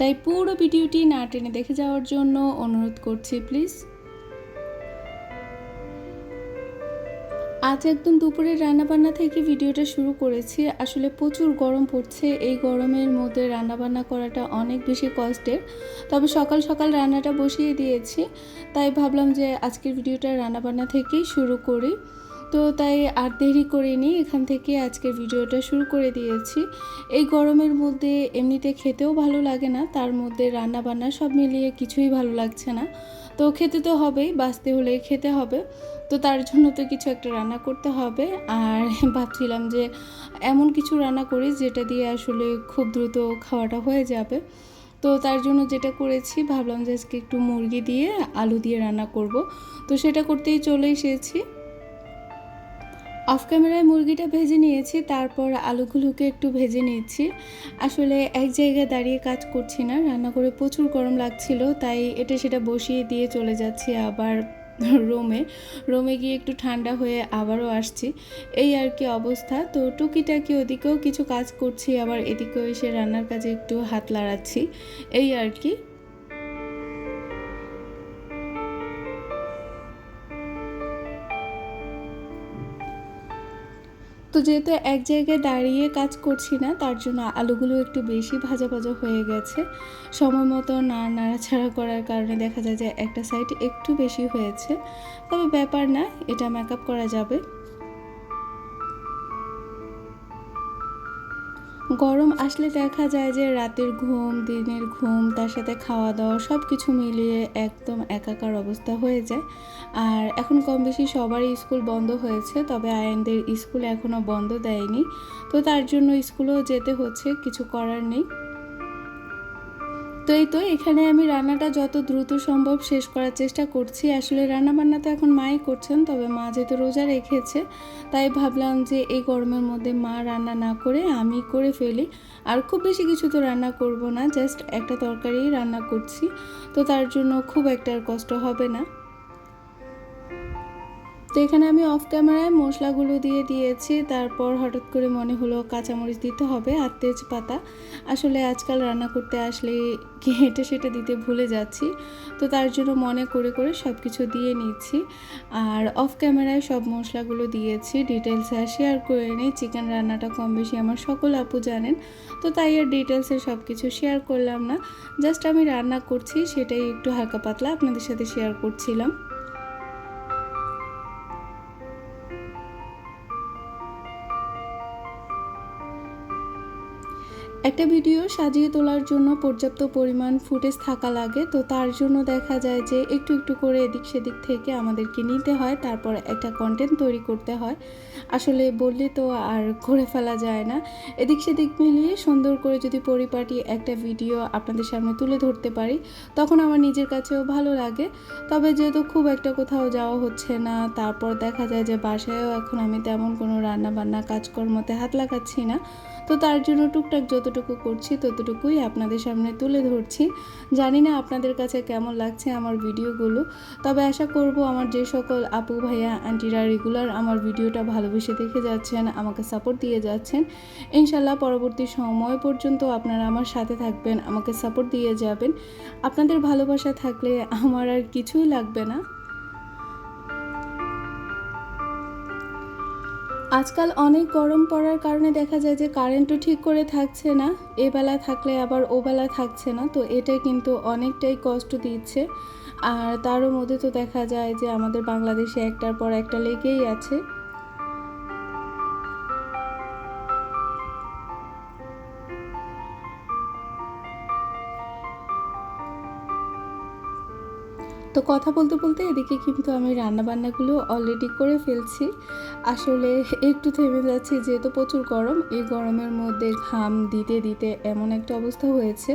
তাই পুরো ভিডিওটি না টেনে দেখে যাওয়ার জন্য অনুরোধ করছি, প্লিজ। আজ একদম দুপুরের রান্নাবান্না থেকে ভিডিওটা শুরু করেছি। আসলে প্রচুর গরম পড়ছে। এই গরমের মধ্যে রান্নাবান্না করাটা অনেক বেশি কষ্টের। তবে সকাল সকাল রান্নাটা বসিয়ে দিয়েছি। তাই ভাবলাম যে আজকের ভিডিওটা রান্নাবান্না থেকেই শুরু করি। তো তাই আর দেরি করিনি, এখান থেকে আজকের ভিডিওটা শুরু করে দিয়েছি। এই গরমের মধ্যে এমনিতে খেতেও ভালো লাগে না, তার মধ্যে রান্না বান্না সব মিলিয়ে কিছুই ভালো লাগছে না। তো খেতে তো হবেই, বাঁচতে হলে খেতে হবে। তো তার জন্য তো কিছু একটা রান্না করতে হবে। আর ভাবছিলাম যে এমন কিছু রান্না করি, যেটা দিয়ে আসলে খুব দ্রুত খাওয়াটা হয়ে যাবে। তো তার জন্য যেটা করেছি, ভাবলাম যে আজকে একটু মুরগি দিয়ে আলু দিয়ে রান্না করব। তো সেটা করতেই চলে এসেছি। অফ ক্যামেরায় মুরগিটা ভেজে নিয়েছি, তারপর আলুগুলোকে একটু ভেজে নিয়েছি। আসলে এক জায়গায় দাঁড়িয়ে কাজ করছি না, রান্না করে প্রচুর গরম লাগছিল, তাই এটা সেটা বসিয়ে দিয়ে চলে যাচ্ছি আবার রোমে। রোমে গিয়ে একটু ঠান্ডা হয়ে আবারও আসছি। এই আর কি অবস্থা। তো টুকিটাকি ওদিকেও কিছু কাজ করছি, আবার এদিকেও এসে রান্নার কাজে একটু হাত লাড়াচ্ছি। এই আর কি। তো যেহেতু এক জায়গায় দাঁড়িয়ে কাজ করছি না, তার জন্য আলুগুলো একটু বেশি ভাজা ভাজা হয়ে গেছে। সময় মতো না নাড়াছাড়া করার কারণে দেখা যায় যে একটা সাইড একটু বেশি হয়েছে। তবে ব্যাপার না, এটা মেকআপ করা যাবে। গরম আসলে দেখা যায় যে রাতের ঘুম, দিনের ঘুম, তার সাথে খাওয়া দাওয়া সব কিছু মিলিয়ে একদম একাকার অবস্থা হয়ে যায়। আর এখন কম বেশি সবারই স্কুল বন্ধ হয়েছে, তবে আয়নদের স্কুল এখনও বন্ধ দেয়নি। তো তার জন্য স্কুলেও যেতে হচ্ছে, কিছু করার নেই। তো এই তো এখানে আমি রান্নাটা যত দ্রুত সম্ভব শেষ করার চেষ্টা করছি। আসলে রান্না বান্না তো এখন মাই করছেন, তবে মা যেহেতু রোজা রেখেছে, তাই ভাবলাম যে এই গরমের মধ্যে মা রান্না না করে আমি করে ফেলি। আর খুব বেশি কিছু তো রান্না করব না, জাস্ট একটা তরকারি রান্না করছি। তো তার জন্য খুব একটা কষ্ট হবে না। তো এখানে আমি অফ ক্যামেরায় মশলাগুলো দিয়ে দিয়েছি। তারপর হঠাৎ করে মনে হলো কাঁচামরিচ দিতে হবে আর তেজপাতা। আসলে আজকাল রান্না করতে আসলে কি হেঁটে সেটা দিতে ভুলে যাচ্ছি। তো তার জন্য মনে করে করে সব কিছু দিয়ে নিচ্ছি। আর অফ ক্যামেরায় সব মশলাগুলো দিয়েছি। ডিটেলসে শেয়ার করে নিই। চিকেন রান্নাটা কম বেশি আমার সকল আপু জানেন। তো তাই আর ডিটেলসে সব কিছু শেয়ার করলাম না। জাস্ট আমি রান্না করছি, সেটাই একটু হালকা পাতলা আপনাদের সাথে শেয়ার করছিলাম। একটা ভিডিও সাজিয়ে তোলার জন্য পর্যাপ্ত পরিমাণ ফুটেজ থাকা লাগে, তো তার জন্য দেখা যায় যে একটু একটু করে এদিক সেদিক থেকে আমাদেরকে নিতে হয়, তারপর একটা কন্টেন্ট তৈরি করতে হয়। আসলে বললে তো আর করে ফেলা যায় না। এদিক সেদিক মিলিয়ে সুন্দর করে যদি পরিপাটি একটা ভিডিও আপনাদের সামনে তুলে ধরতে পারি, তখন আমার নিজের কাছেও ভালো লাগে। তবে যেহেতু খুব একটা কোথাও যাওয়া হচ্ছে না, তারপর দেখা যায় যে বাসায়ও এখন আমি তেমন কোনো রান্না বান্না কাজকর্মতে হাত লাগাচ্ছি না। তো তার জন্য টুকটাক যতটুকু করছি ততটুকুই আপনাদের সামনে তুলে ধরছি। জানি না আপনাদের কাছে কেমন লাগছে আমার ভিডিওগুলো, তবে আশা করব আমার যে সকল আপু ভাইয়া, আন্টিরা রেগুলার আমার ভিডিওটা ভালোবেসে দেখে যাচ্ছেন, আমাকে সাপোর্ট দিয়ে যাচ্ছেন। ইনশাল্লাহ পরবর্তী সময় পর্যন্ত আপনারা আমার সাথে থাকবেন, আমাকে সাপোর্ট দিয়ে যাবেন। আপনাদের ভালোবাসা থাকলে আমার আর কিছুই লাগবে না। আজকাল অনেক গরম পড়ার কারণে দেখা যায় যে কারেন্টও ঠিক করে থাকছে না। এবেলা বেলা থাকলে আবার ওবেলা বেলা থাকছে না। তো এটা কিন্তু অনেকটাই কষ্ট দিচ্ছে। আর তারও মধ্যে তো দেখা যায় যে আমাদের বাংলাদেশে একটার পর একটা লেগেই আছে। তো কথা বলতে বলতে এদিকে কিন্তু আমি রান্নাবান্নাগুলো অলরেডি করে ফেলছি। আসলে একটু থেমে যাচ্ছি, যেহেতু প্রচুর গরম, এই গরমের মধ্যে ঘাম দিতে দিতে এমন একটা অবস্থা হয়েছে।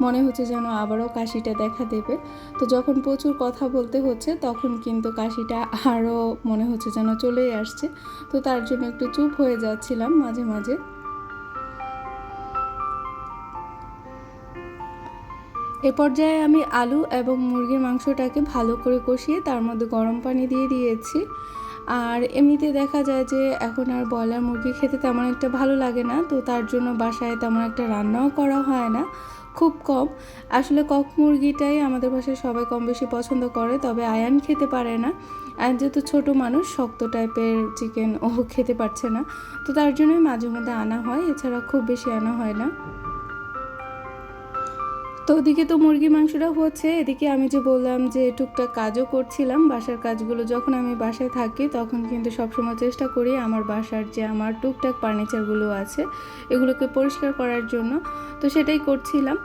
মনে হচ্ছে যেন আবারও কাশিটা দেখা দেবে। তো যখন প্রচুর কথা বলতে হচ্ছে, তখন কিন্তু কাশিটা আরও মনে হচ্ছে যেন চলেই আসছে। তো তার জন্য একটু চুপ হয়ে যাচ্ছিলাম মাঝে মাঝে। এ পর্যায়ে আমি আলু এবং মুরগির মাংসটাকে ভালো করে কষিয়ে তার মধ্যে গরম পানি দিয়ে দিয়েছি। আর এমনিতে দেখা যায় যে এখন আর ব্রয়লার মুরগি খেতে তেমন একটা ভালো লাগে না, তো তার জন্য বাসায় তেমন একটা রান্নাও করা হয় না, খুব কম। আসলে কক মুরগিটাই আমাদের বাসায় সবাই কম বেশি পছন্দ করে, তবে আয়ান খেতে পারে না। আয়ান যেহেতু ছোটো মানুষ, শক্ত টাইপের চিকেন ও খেতে পারছে না, তো তার জন্যই মাঝে মধ্যে আনা হয়, এছাড়া খুব বেশি আনা হয় না। তো ওদিকে তো মুরগি মাংসটা হচ্ছে, এদিকে আমি যে বললাম যে টুকটাক কাজও করছিলাম, বাসার কাজগুলো যখন আমি বাসায় থাকি তখন কিন্তু সবসময় চেষ্টা করি আমার বাসার যে আমার টুকটাক ফার্নিচারগুলো আছে, এগুলোকে পরিষ্কার করার জন্য। তো সেটাই করছিলাম।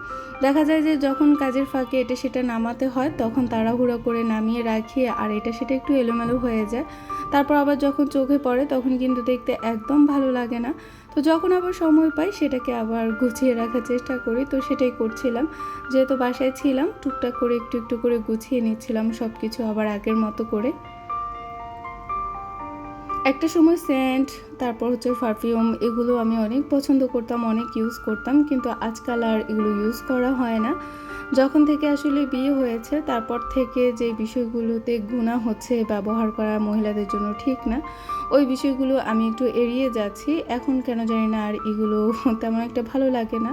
দেখা যায় যে যখন কাজের ফাঁকে এটা সেটা নামাতে হয় তখন তাড়াহুড়ো করে নামিয়ে রাখি আর এটা সেটা একটু এলোমেলো হয়ে যায়। তারপর আবার যখন চোখে পড়ে তখন কিন্তু দেখতে একদম ভালো লাগে না। তো যখন আবার সময় পাই, সেটাকে আবার গুছিয়ে রাখার চেষ্টা করি। তো সেটাই করছিলাম। যেহেতু বাসায় ছিলাম, টুকটাক করে একটু একটু করে গুছিয়ে নিচ্ছিলাম সব কিছু আবার আগের মতো করে। একটা সময় সেন্ট তারপর হচ্ছে পারফিউম এগুলো আমি অনেক পছন্দ করতাম, অনেক ইউজ করতাম, কিন্তু আজকাল আর এগুলো ইউজ করা হয় না। যখন থেকে আসলে বিয়ে হয়েছে, তারপর থেকে যে বিষয়গুলোতে গুণা হচ্ছে, ব্যবহার করা মহিলাদের জন্য ঠিক না, ওই বিষয়গুলো আমি একটু এড়িয়ে যাচ্ছি। এখন কেন জানি না আর এগুলো তেমন একটা ভালো লাগে না।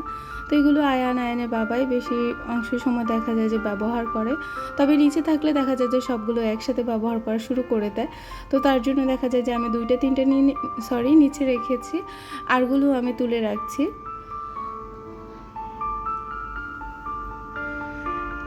তো এগুলো আয়ান, আয়ানের বাবাই বেশি অংশ সময় দেখা যায় যে ব্যবহার করে। তবে নিচে থাকলে দেখা যায় যে সবগুলো একসাথে ব্যবহার করা শুরু করে দেয়। তো তার জন্য দেখা যায় যে আমি দুইটা, তিনটে নিয়ে সরি নিচে রেখেছি। আরগুলো আমি তুলে রাখছি।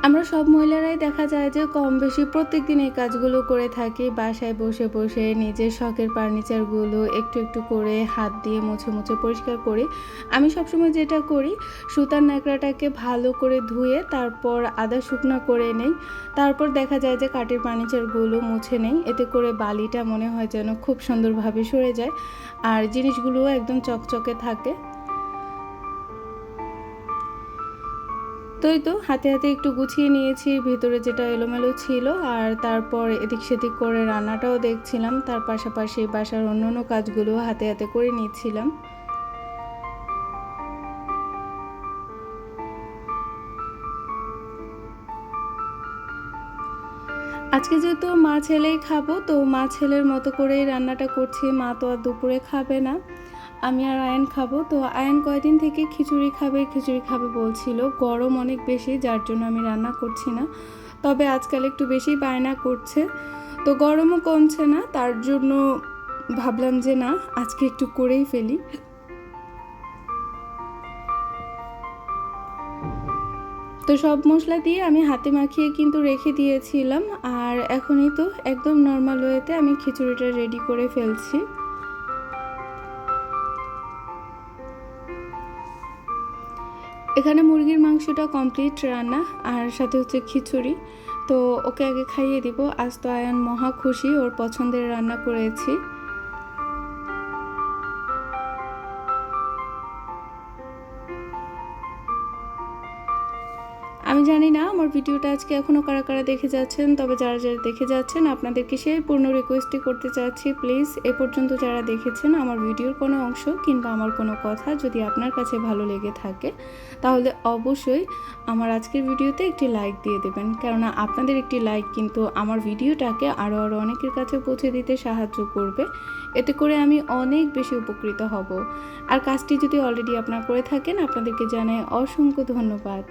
আমরা সব মহিলারাই দেখা যায় যে কম বেশি প্রত্যেক দিন এই কাজগুলো করে থাকি। বাসায় বসে বসে নিজের শখের ফার্নিচারগুলো একটু একটু করে হাত দিয়ে মুছে মুছে পরিষ্কার করি। আমি সবসময় যেটা করি, সুতার ন্যাকড়াটাকে ভালো করে ধুয়ে তারপর আদা শুকনা করে নেই। তারপর দেখা যায় যে কাঠের ফার্নিচারগুলো মুছে নেই। এতে করে বালিটা মনে হয় যেন খুব সুন্দরভাবে সরে যায়। আর জিনিসগুলোও একদম চকচকে থাকে। তো এই তো, হাতে হাতে একটু গুছিয়ে নিয়েছি, ভেতরে যেটা এলোমেলো ছিল, আর তারপর এদিক সেদিক করে রান্নাটাও দেখছিলাম, তার পাশাপাশি বাসার অন্য অন্য কাজগুলো হাতে হাতে করে নিচ্ছিলাম। আজকে যেহেতু মা ছেলেই খাব, তো মা ছেলের মতো করেই রান্নাটা করছি, মা তো আর দুপুরে খাবে না। আমি আর আয়ন খাব। তো আয়ন কয়দিন থেকে খিচুড়ি খাবে খিচুড়ি খাবে বলছিল। গরম অনেক বেশি, যার জন্য আমি রান্না করছি না। তবে আজকাল একটু বেশি বায়না করছে। তো গরমও কমছে না, তার জন্য ভাবলাম যে না, আজকে একটু করেই ফেলি। তো সব মশলা দিয়ে আমি হাতে মাখিয়ে কিন্তু রেখে দিয়েছিলাম। আর এখনই তো একদম নর্মাল ওয়েতে আমি খিচুড়িটা রেডি করে ফেলছি। এখানে মুরগির মাংসটা কমপ্লিট রান্না, আর সাথে হচ্ছে খিচুড়ি। তো ওকে আগে খাইয়ে দিব। আজ তো আয়ান মহা খুশি, ওর পছন্দের রান্না করেছি। ভিডিওটা আজকে এখনও কারা কারা দেখে যাচ্ছেন, তবে যারা যারা দেখে যাচ্ছেন, আপনাদেরকে সেই পূর্ণ রিকোয়েস্টই করতে চাচ্ছি। প্লিজ এ পর্যন্ত যারা দেখেছেন আমার ভিডিওর কোনো অংশ কিংবা আমার কোনো কথা যদি আপনার কাছে ভালো লেগে থাকে, তাহলে অবশ্যই আমার আজকের ভিডিওতে একটি লাইক দিয়ে দেবেন। কেননা আপনাদের একটি লাইক কিন্তু আমার ভিডিওটাকে আরও আরও অনেকের কাছে পৌঁছে দিতে সাহায্য করবে। এতে করে আমি অনেক বেশি উপকৃত হব। আর কাজটি যদি অলরেডি আপনার করে থাকেন, আপনাদেরকে জানাই অসংখ্য ধন্যবাদ।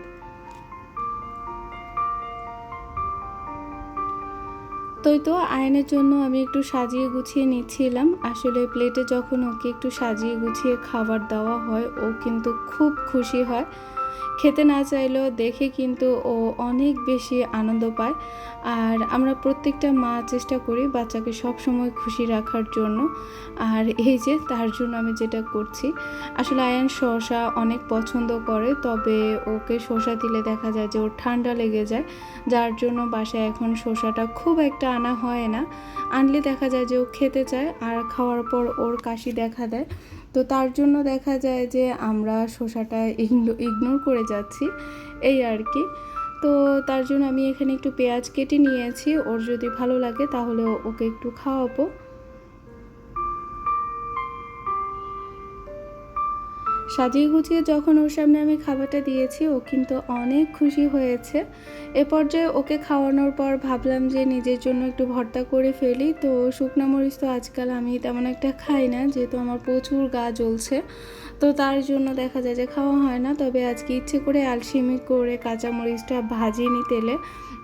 তোই তো আয়নের জন্য আমি একটু সাজিয়ে গুছিয়ে নিচ্ছিলাম। আসলে প্লেটে যখন ওকে একটু সাজিয়ে গুছিয়ে খাবার দেওয়া হয়, ও কিন্তু খুব খুশি হয়। খেতে না চাইলেও দেখে কিন্তু ও অনেক বেশি আনন্দ পায়। আর আমরা প্রত্যেকটা মা চেষ্টা করি বাচ্চাকে সব সময় খুশি রাখার জন্য। আর এই যে তার জন্য আমি যেটা করছি, আসলে আয়ান শসা অনেক পছন্দ করে, তবে ওকে শসা দিলে দেখা যায় যে ওর ঠান্ডা লেগে যায়, যার জন্য বাসায় এখন শসাটা খুব একটা আনা হয় না। আনলে দেখা যায় যে ও খেতে চায়, আর খাওয়ার পর ওর কাশি দেখা দেয়। তো তার জন্য দেখা যায় যে আমরা শসাটা ইগনোর করে যাচ্ছি, এই আর কি। তো তার জন্য আমি এখানে একটু পেঁয়াজ কেটে নিয়েছি, ওর যদি ভালো লাগে তাহলে ওকে একটু খাওয়াবো। সাজিয়ে গুছিয়ে যখন ওর সামনে আমি খাবারটা দিয়েছি, ও কিন্তু অনেক খুশি হয়েছে। এ পর্যায়ে ওকে খাওয়ানোর পর ভাবলাম যে নিজের জন্য একটু ভর্তা করে ফেলি। তো শুকনা মরিচ তো আজকাল আমি তেমন একটা খাই না, যেহেতু আমার প্রচুর গা জ্বলছে। তো তার জন্য দেখা যায় যে খাওয়া হয় না। তবে আজকে ইচ্ছে করে আলসিমি করে কাঁচা মরিচটা ভাজিনি তেলে।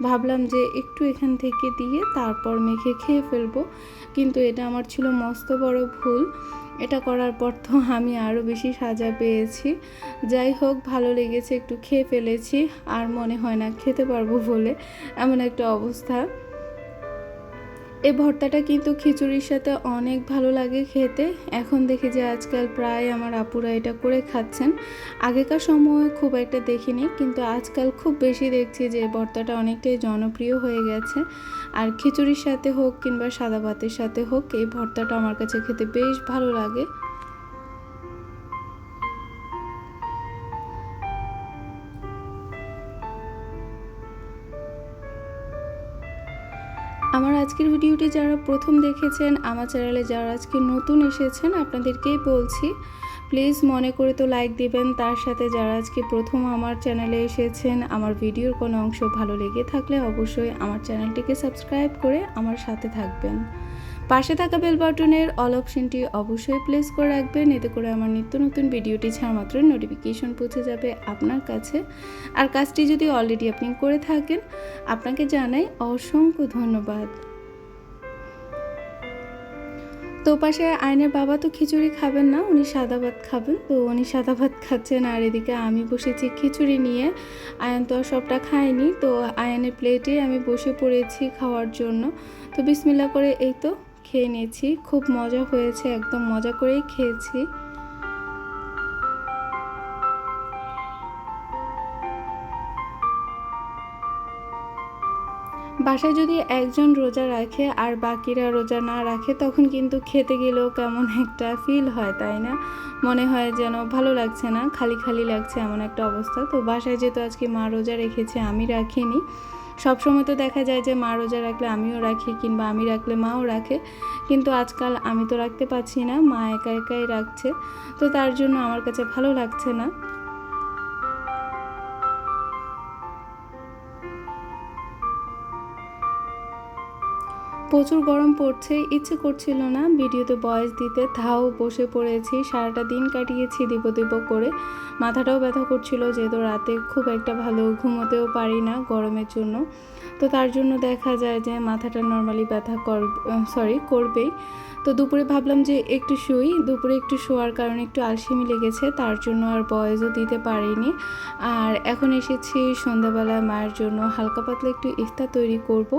ভাবলাম যে একটু এখান থেকে দিয়ে তারপর মেখে খেয়ে ফেলব। কিন্তু এটা আমার ছিল মস্ত বড় ভুল। এটা করার পর তো আমি আরও বেশি সাজা পেয়েছি। যাই হোক, ভালো লেগেছে, একটু খেয়ে ফেলেছি, আর মনে হয় না খেতে পারব বলে। এমন একটা অবস্থা। এই ভর্তাটা কিন্তু খিচুড়ির সাথে অনেক ভালো লাগে খেতে। এখন দেখি যে আজকাল প্রায় আমার আপুরা এটা করে খাচ্ছেন। আগেকার সময় খুব একটা দেখিনি, কিন্তু আজকাল খুব বেশি দেখছি যে ভর্তাটা অনেকটাই জনপ্রিয় হয়ে গেছে। আর খিচুড়ির সাথে হোক কিংবা সাদা ভাতের সাথে হোক, এই ভর্তাটা আমার কাছে খেতে বেশ ভালো লাগে। আজকের ভিডিওটি যারা প্রথম দেখেছেন, আমার চ্যানেলে যারা আজকে নতুন এসেছেন, আপনাদেরকেই বলছি প্লিজ মনে করে তো লাইক দিবেন। তার সাথে যারা আজকে প্রথম আমার চ্যানেলে এসেছেন, আমার ভিডিওর কোনো অংশ ভালো লেগে থাকলে অবশ্যই আমার চ্যানেলটিকে সাবস্ক্রাইব করে আমার সাথে থাকবেন। পাশে থাকা বেল বাটনের অল অপশনটি অবশ্যই প্লেস করে রাখবেন, এতে করে আমার নিত্য নতুন ভিডিওটি ছাড়া মাত্র নোটিফিকেশন পৌঁছে যাবে আপনার কাছে। আর কাজটি যদি অলরেডি আপনি করে থাকেন, আপনাকে জানাই অসংখ্য ধন্যবাদ। তো পাশে আয়নের বাবা তো খিচুড়ি খাবেন না, উনি সাদা ভাত খাবেন। তো উনি সাদা ভাত খাচ্ছেন আর এদিকে আমি বসেছি খিচুড়ি নিয়ে। আয়ন তো সবটা খায়নি, তো আয়নের প্লেটে আমি বসে পড়েছি খাওয়ার জন্য। তো বিসমিল্লা করে এই তো খেয়ে নিয়েছি, খুব মজা হয়েছে, একদম মজা করেই খেয়েছি। বাসায় যদি একজন রোজা রাখে আর বাকিরা রোজা না রাখে, তখন কিন্তু খেতে গেলেও কেমন একটা ফিল হয়, তাই না? মনে হয় যেন ভালো লাগছে না, খালি খালি লাগছে এমন একটা অবস্থা। তো বাসায় যেহেতু আজকে মা রোজা রেখেছে, আমি রাখিনি। সবসময় তো দেখা যায় যে মা রোজা রাখলে আমিও রাখি কিংবা আমি রাখলে মাও রাখে। কিন্তু আজকাল আমি তো রাখতে পারছি না, মা একা একাই রাখছে। তো তার জন্য আমার কাছে ভালো লাগছে না। প্রচুর গরম পড়ছে, ইচ্ছে করছিল না। ভিডিওতে বয়স দিতে, তাও বসে পড়েছি, সারাটা দিন কাটিয়েছি দিব দিব করে। মাথাটাও ব্যথা করছিল, যেহেতু রাতে খুব একটা ভালো ঘুমোতেও পারি না গরমের জন্য। তো তার জন্য দেখা যায় যে, মাথাটা নর্মালি ব্যথা কর সরি করবেই। তো দুপুরে ভাবলাম যে, একটু শুই। দুপুরে একটু শোয়ার কারণে একটু আলসেমি লেগেছে, তার জন্য আর বয়সও দিতে পারিনি। আর এখন এসেছি সন্ধ্যাবেলা মায়ের জন্য। হালকা পাতলা একটু ইফতার তৈরি করব।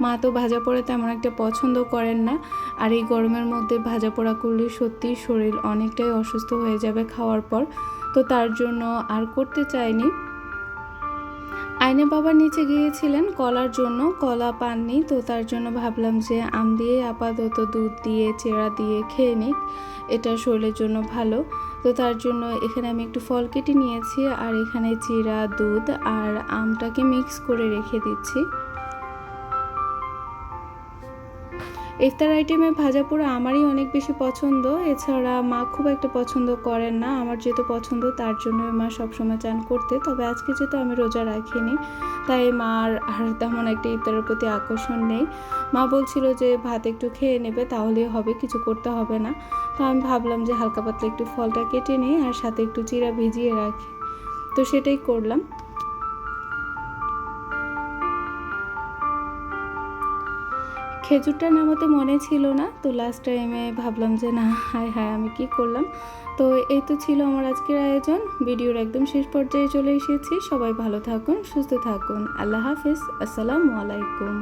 মা তো ভাজা পোড়া তেমন একটা পছন্দ করেন না। আর এই গরমের মধ্যে ভাজা পোড়া করলে সত্যি শরীর অনেকটাই অসুস্থ হয়ে যাবে খাওয়ার পর। তো তার জন্য আর করতে চাইনি। আইনে বাবার নিচে গিয়েছিলেন কলার জন্য, কলা পাননি। তো তার জন্য ভাবলাম যে আম দিয়ে আপাতত দুধ দিয়ে, চেরা দিয়ে খেয়ে নিক। এটা শরীরের জন্য ভালো। তো তার জন্য এখানে আমি একটু ফল কেটে নিয়েছি। আর এখানে চিরা, দুধ আর আমটাকে মিক্স করে রেখে দিচ্ছি। ইফতার আইটেমে ভাজা পোড়া আমারই অনেক বেশি পছন্দ। এছাড়া মা খুব একটা পছন্দ করেন না। আমার যেহেতু পছন্দ, তার জন্য মা সবসময় চান করতে। তবে আজকে যেহেতু আমি রোজা রাখিনি, তাই মার আর তেমন একটা ইফতারের প্রতি আকর্ষণ নেই। মা বলছিল যে, ভাত একটু খেয়ে নেবে, তাহলেই হবে, কিছু করতে হবে না। তো আমি ভাবলাম যে, হালকা পাতলা একটু ফলটা কেটে নিই আর সাথে একটু চিরা ভিজিয়ে রাখি। তো সেটাই করলাম। খেজুরটা নামাতে মনে ছিল না, তো লাস্ট টাইমে ভাবলাম যে না, হায় হায়, আমি কি করলাম? তো এই তো ছিল আমার আজকের আয়োজন। ভিডিওর একদম শেষ পর্যায়ে চলে এসেছি। সবাই ভালো থাকুন, সুস্থ থাকুন। আল্লাহ হাফিজ। আসসালামু আলাইকুম।